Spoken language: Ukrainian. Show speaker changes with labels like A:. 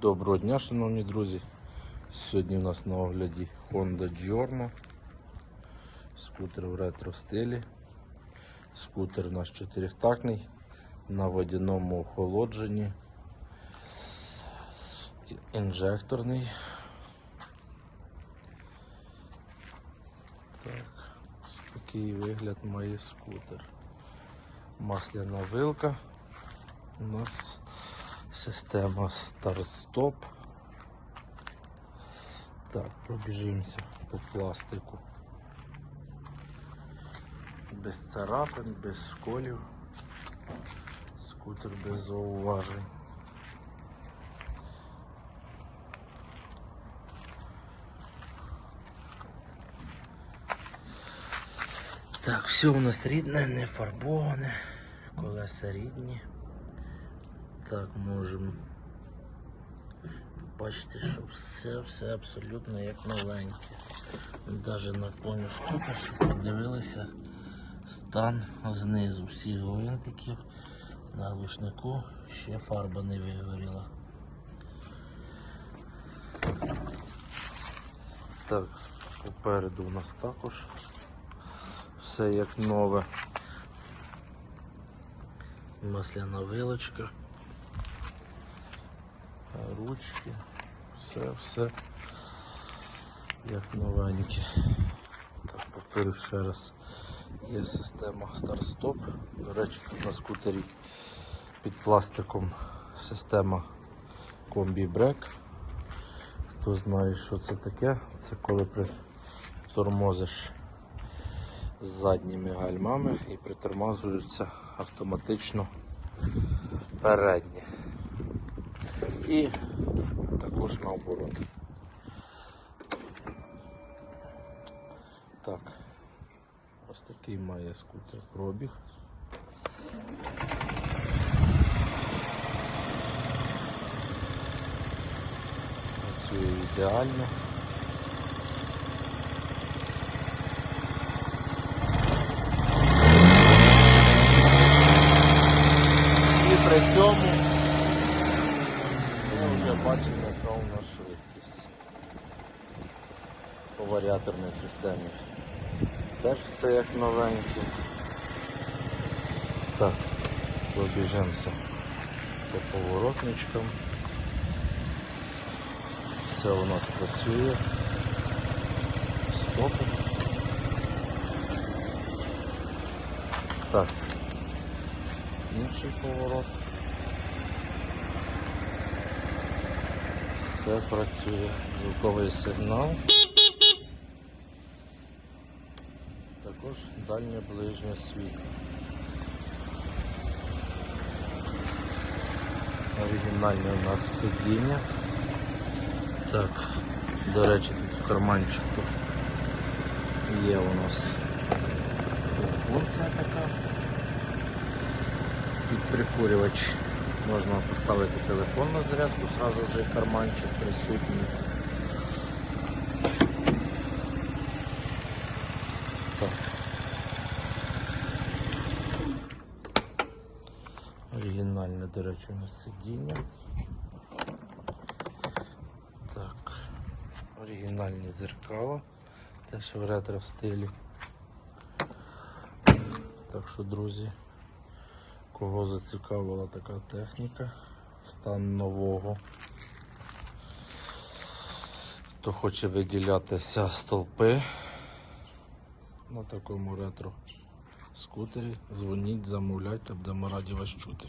A: Доброго дня, шановні друзі. Сьогодні у нас на огляді Honda Giorno. Скутер в ретро стилі. Скутер у нас чотирьохтактний на водяному охолодженні. Інжекторний. Так, ось такий вигляд має скутер. Масляна вилка. У нас система старт-стоп. Так, пробіжимося по пластику. Без царапин, без сколів. Скутер без зауважень. Так, все у нас рідне, не фарбоване, колеса рідні. Так, можемо бачити, що все, все абсолютно як новеньке. Навіть наклоню скутер, щоб подивилися стан знизу всіх гвинтиків. На глушнику ще фарба не вигоріла. Так, попереду у нас також все як нове. Масляна вилочка ручки, все, все як новеньке. Так, повторю ще раз. Є система старт-стоп. До речі, тут на скутері під пластиком система комбі брек. Хто знає, що це таке, це коли притормозиш з задніми гальмами і притормозуються автоматично передні і також наоборот. Так, ось такий має скутер пробіг. Працює ідеально. І при цьому бачимо, яка у нас швидкість по варіаторній системі. Теж все як новеньке. Так, пробіжемося по поворотничкам. Все у нас працює. Стопи. Так, інший поворот. Все працює. Звуковий сигнал. Також дальнє ближнє світло. Оригінальне у нас сидіння. Так, до речі, тут в карманчику є у нас функція така. Підприкурювач. Можна поставити телефон на зарядку, сразу вже карманчик присутній. Так. Оригінальне, до речі, у нас сидіння. Так. Оригінальні зеркала. Теж в ретро стилі. Так що, друзі. Кого зацікавила така техніка, стан нового. Хто хоче виділятися столпи на такому ретро скутері, дзвоніть, замовляйте, будемо раді вас чути.